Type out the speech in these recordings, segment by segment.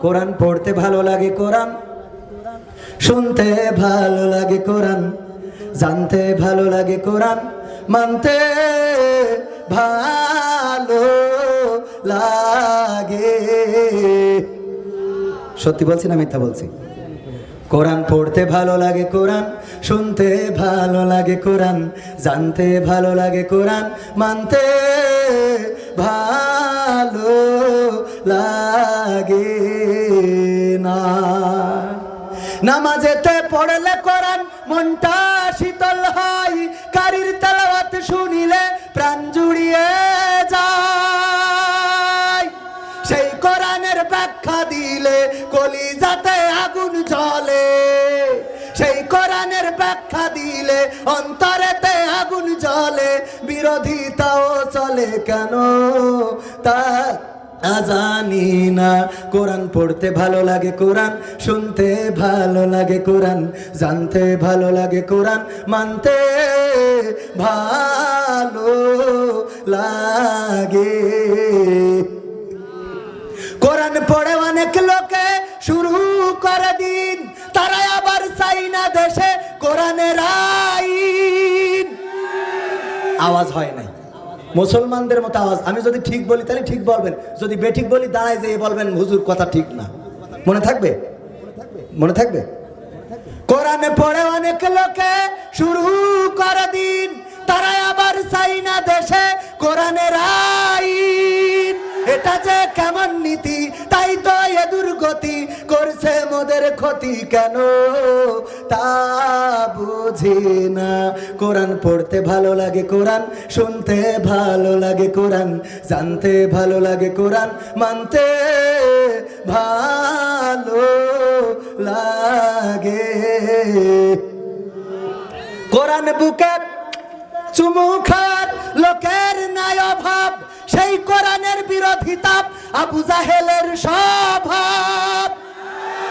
কোরআন পড়তে ভালো লাগে কোরআন? শুনতে ভালো লাগে কোরআন। জানতে ভালো লাগে কোরআন। মানতে ভালো লাগে। সত্যি বলছি না মিথ্যা বলছি? কোরআন পড়তে ভালো লাগে কোরআন। শুনতে ভালো লাগে কোরআন। জানতে ভালো লাগে কোরআন। মানতে ভালো লাগে না। নামাজেতে পড়লে কোরআন মনটা শীতল হয়, কারির তেলাওয়াত শুনিলে প্রাণ জুড়িয়ে যায়। সেই কোরআনের ব্যাখ্যা দিলে কলিজাতে আগুন জ্বলে। সেই কোরআনের ব্যাখ্যা দিলে অন্তরেতে আগুন জ্বলে। বিরোধিতাও চলে কেন? তা জানি না। কোরআন পড়তে ভালো লাগে কোরআন, শুনতে ভালো লাগে কোরআন, জানতে ভালো লাগে কোরআন, মানতে ভালো লাগে। কোরআন পড়ে অনেক লোকে শুরু করে দিন তারা আবার চাই না দেশে কোরআনের আইন। আওয়াজ হয় নাই। মুসলমানদের মতো আওয়াজ। আমি যদি ঠিক বলি, তাহলে ঠিক বলবেন। যদি বেঠিক বলি, দাঁড়ায় যে বলবেন, হুজুর, কথা ঠিক না। মনে থাকবে? মনে থাকবে? কোরআনে পড়ে অনেক লোকে শুরু করে দিন, তারা আবার চাই না দেশে কোরআনের আইন। এটা যে কেমন নীতি, তাই তো দুর্গতি করছে মোদের ক্ষতি কেন? তা বুঝি না। কোরআন পড়তে ভালো লাগে কোরআন, শুনতে ভালো লাগে কোরআন, জানতে ভালো লাগে কোরআন, মানতে ভালো লাগে। কোরআন বুকে চুমু খার লোকের নাই অভাব, সেই কোরআনের বিরোধিতা আবু জাহেলের স্বভাব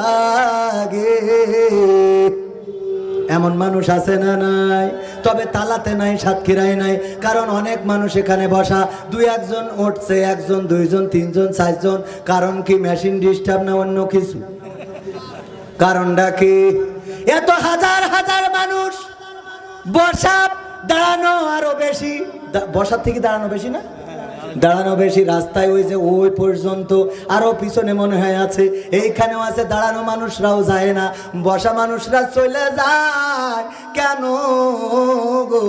লাগে। এমন মানুষ আছে না নাই? তবে তালাতে নাই, সাতক্ষীরায় নাই। কারণ অনেক মানুষ এখানে বসা। দুই একজন উঠছে, একজন, দুইজন, তিনজন, চারজন। কারণ কি মেশিন ডিস্টার্ব না অন্য কিছু? কারণটা কি? এত হাজার হাজার মানুষ বসা, দাঁড়ানো আরও বেশি। বসার থেকে দাঁড়ানো বেশি না? দাঁড়ানো বেশি রাস্তায় ওই যে ওই পর্যন্ত। আরও পিছনে মনে হয় আছে, এইখানেও আছে, দাঁড়ানো মানুষরাও যায় না। বসা মানুষরা চলে যায়, কেন গো?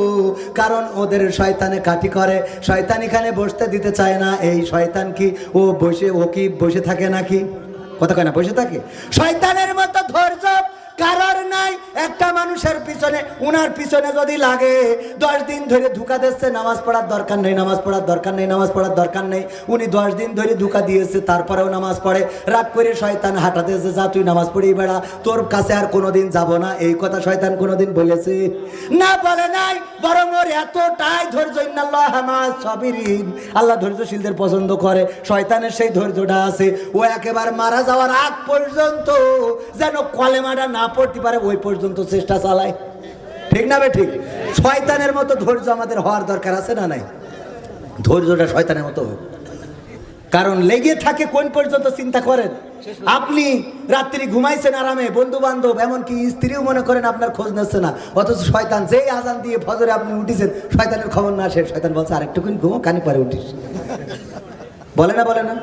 কারণ ওদের শয়তানে কাঠি করে। শয়তান এখানে বসতে দিতে চায় না। এই শয়তান কি? ও বসে, ও কি বসে থাকে নাকি? কথা কয় না, বসে থাকে? শয়তানের মতো ধৈর্য কারোর নাই। একটা মানুষের পিছনে, উনার পিছনে যদি লাগে, দশ দিন ধরে ধোকা দিচ্ছে, নামাজ পড়ার দরকার নেই, নামাজ পড়ার দরকার নেই, নামাজ পড়ার দরকার নেই। উনি দশ দিন ধরে ধোকা দিয়েছে, তারপরেও নামাজ পড়ে। রাগ করে শয়তান হাঁটাতে যে যা, তুই নামাজ পড়েই বেড়া, তোর কাছে আর কোনোদিন যাব না। এই কথা শয়তান কোনোদিন বলেছে। না বলে নাই, বরং ওর এতটাই ধৈর্য আল্লাহ ধৈর্যশীলদের পছন্দ করে। শয়তানের সেই ধৈর্যটা আছে। ও একেবারে মারা যাওয়ার আগ পর্যন্ত যেন কলেমাটা না পড়তে পারে, ওই পর্যন্ত চেষ্টা চালায়। ঠিক না বে ঠিক? শয়তানের মতো ধৈর্য আমাদের হওয়ার দরকার আছে না নাই? ধৈর্যটা শয়তানের মতো হোক। কারণ লেগে থাকে কোন পর্যন্ত চিন্তা করেন? আপনি রাত্রি ঘুমাইছেন আরামে বন্ধু বান্ধব এমনকি স্ত্রীও মনে করেন আপনার খোঁজ নিচ্ছে না। অথচ শয়তান যেই আজান দিয়ে ফজরে আপনি উঠিছেন, শয়তানের খবর না আসে, শয়তান বলছে আরেকটুকুন ঘুমো, কানি পরে উঠিস। বলে না বলে না?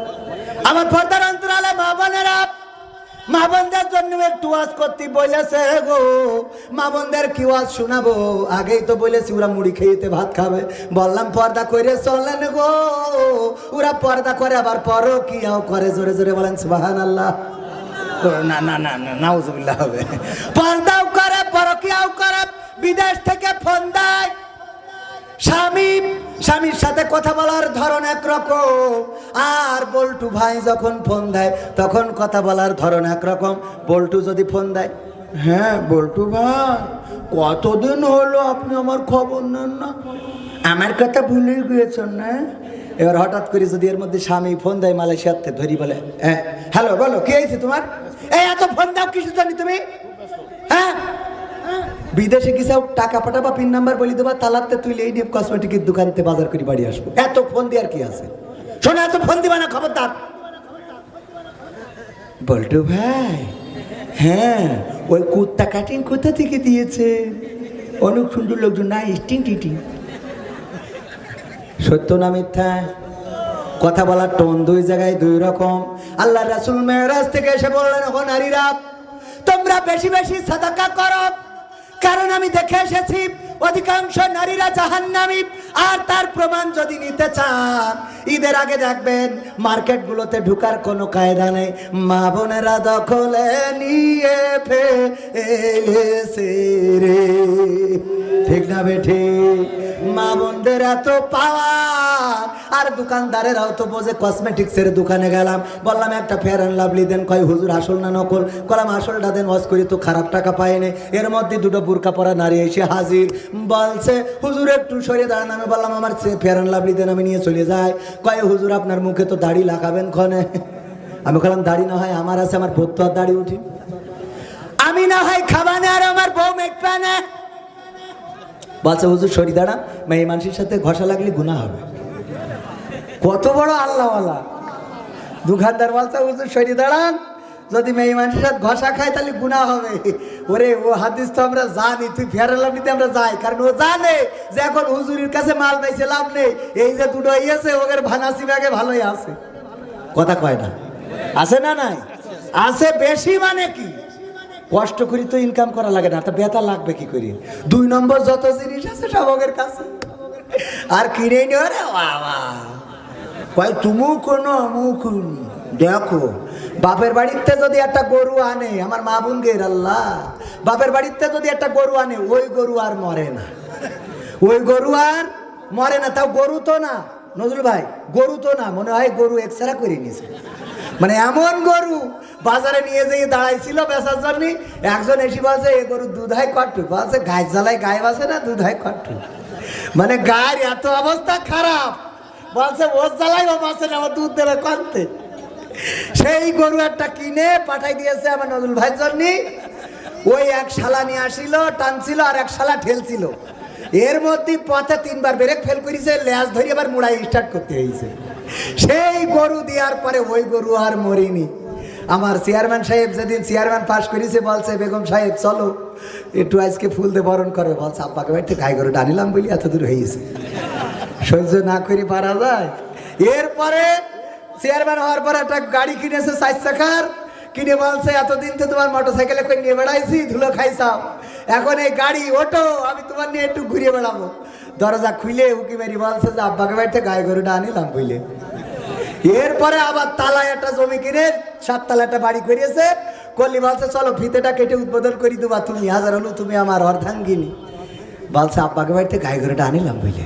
আমার পর্দার অন্তরালে মা বোনেরা মা বোনদের জন্য একটু ওয়াজ করতে বলেছে গো। মা বোনদের কি ওয়াজ শোনাবো? আগেই তো বলেছি, ওরা মুড়ি খেয়েতে ভাত খাবে। বললাম, পর্দা করে চলেন গো। ওরা পর্দা করে, আবার পরও কি করে। জোরে জোরে বলেন সুবাহান আল্লাহ না না না না, নাউজুবিল্লাহ হবে। পর্দাও করে, পরকিয়াও করে। বিদেশ থেকে ফোন দেয়। স্বামীর সাথে কথা বলার ধরন একরকম। আর বল্টু ভাই যখন ফোন দেয় তখন কথা বলার ধরন একরকম। বল্টু যদি ফোন দেয় হ্যাঁ বল্টু ভাই কতদিন হলো আপনি আমার খবর নেন না? আমার কথা ভুলে গিয়েছেন না? এবার হঠাৎ করে যদি এর মধ্যে স্বামী ফোন দেয় মালয়েশিয়াতে ধরি বলে হ্যাঁ হ্যালো বলো কি হয়েছে তোমার? এই এত ফোন দাও কিছু জানি তুমি? বিদেশে কি সব টাকা পাঠাবা পিন নাম্বার বলি দেবা, তালাতে তুই এই নিয়ে কসমেটিকের দোকানতে বাজার করে বাড়ি আসব। এত ফোন দেওয়ার কি আছে? শোনো, এত ফোন দিবা না, খবরদার। বল্টু ভাই হ্যাঁ ওই কুত্তা কাটিং কোথা থেকে দিয়েছে? অনেক সুন্দর লোকজন, না স্টিং টিটিং সত্য না মিথ্যা? কথা বলার টোন দুই জায়গায় দুই রকম। আল্লাহ রাসুল মেহরাজ থেকে এসে বললেন ও নারীরা, তোমরা বেশি বেশি সাদাকা করো। কারণ আমি দেখে এসেছি অধিকাংশ নারীরা জাহান্নামী। আর তার প্রমাণ যদি নিতে চান ঈদের আগে দেখবেন মার্কেটগুলোতে ঢুকার কোনো কায়দা নেই। মা বোনেরা দখলে নিয়ে ফেলেছে রে। ঠিক না বেঠি? মা বোনদের এত পাওয়া আর দোকানদারেরাও তো বোঝে কসমেটিক্সের দোকানে গেলাম। বললাম, একটা ফেয়ার অ্যান্ড লাভলি দেন। কয়, হুজুর, আসল না নকল? কলাম, আসলটা দেন ওয়াজ করি তো খারাপ টাকা পায়নি এর মধ্যে দুটো বুরকা পরা নারী এসে হাজির। বলছে, হুজুর, একটু সরিয়ে দাঁড়ান। আমি বললাম, আমার ফেয়ার অ্যান্ড লাভলি দেন, আমি নিয়ে চলে যাই। কয়, হুজুর, আপনার মুখে তো দাড়ি লাগাবেন ক্ষণে আমি বললাম, দাড়ি না হয় আমার আছে, আমার ভর্ত আর দাড়ি উঠি। আমি না হয় খাবানে আর আমার বউ মেঘপানে বলছে, হুজুর, সরি, দাঁড়া, মেয়ে মানুষের সাথে ঘষা লাগলে গুণা হবে। কত বড় আল্লাহওয়ালা। দোকানদার বলছে, হুজুর, সরি, দাঁড়ান। যদি মেয়ে মানুষের সাথে ঘষা খায়, তাহলে গুণা হবে। ওরে, ও হাদিস তো আমরা জানি, তুই ফেরালাম নিতে আমরা যাই, কারণ ও জানে যে এখন হুজুরির কাছে মাল পাইছে, লাভ নেই। এই যে দুটো ইয়েছে ওদের ভানাসি ব্যাগে ভালোই আছে। কথা কয় না? আছে না নাই? আছে বেশি মানে কি? কষ্ট করি তো ইনকাম করা লাগে না, তা বেতা লাগবে কি করি? দুই নম্বর যত জিনিস আছে, সব ওদের কাছে। আর কিনে নিও রে বাবা। কয় তুমিও কোনো কোন দেখো বাপের বাড়িতে যদি একটা গরু আনে, আমার মা বোন গের আল্লাহ, বাপের বাড়িতে যদি একটা গরু আনে, ওই গরু আর মরে না। ওই গরু আর মরে না, তাও গরু তো না। নজরুল ভাই, গরু তো না, মনে হয় গরু এক্সরা করে নিয়েছে মানে এমন গরু, বাজারে নিয়ে যেয়ে দাঁড়াইছিল বেচার জন্য, একজন এসে বলছে, এ গরু দুধ হয় কট্টু বলছে গায়ে জ্বালায় গায়ে বাসে না, দুধ হয় কট্টু মানে গায়ের এত অবস্থা খারাপ। বলছে, ওর জ্বালাই ও বাসে না আমার দুধ দেবে কনতে। সেই গরু একটা কিনে পাঠাই দিয়েছে আমার নজরুল ভাইয়ের জন্য। ওই এক শালা নিয়ে আসিল, টানছিল আর এক শালা ঠেলছিল। এর মধ্যে পথে তিনবার ব্রেক ফেল করেছে ল্যাস ধরে আবার মুড়াই স্টার্ট করতে হয়েছে। সেই গরু দেওয়ার পরে ওই গরু আর মরিনি। আমার চেয়ারম্যান সাহেব যেদিন চেয়ারম্যান পাস করেছে বলছে, বেগম সাহেব, চলো, একটু আজকে ফুল দিয়ে বরণ করে বলছে, আব্বাকে বাড়িতে গাই গরু টানিলাম বলি এত দূর হয়েছে। সহ্য না করে পারা যায়। এরপরে চেয়ারম্যান হওয়ার পর একটা গাড়ি কিনেছে চার চাকার কিনে বলছে, এতদিন তো তোমার মোটর সাইকেলে করে নিয়ে বেড়াইছি, ধুলো খাইছাও এখন এই গাড়ি ওটো আমি তোমার নিয়ে একটু ঘুরিয়ে বেড়াবো। দরজা খুলে উকি মেরি বলছে যে, আব্বাকে বাড়িতে গায়ে গরুটা আনিলাম বুঝলে এরপরে আবার তালায় একটা জমি কিনে সাততলা একটা বাড়ি করিয়েছে। কল্লি বলছে, চলো, ফিতেটা কেটে উদ্বোধন করি দেবা তুমি হাজার হলো তুমি আমার অর্ধাঙ্গিনী বলছে, আব্বাকে বাড়িতে গায়ে গরুটা আনিলাম বুঝলে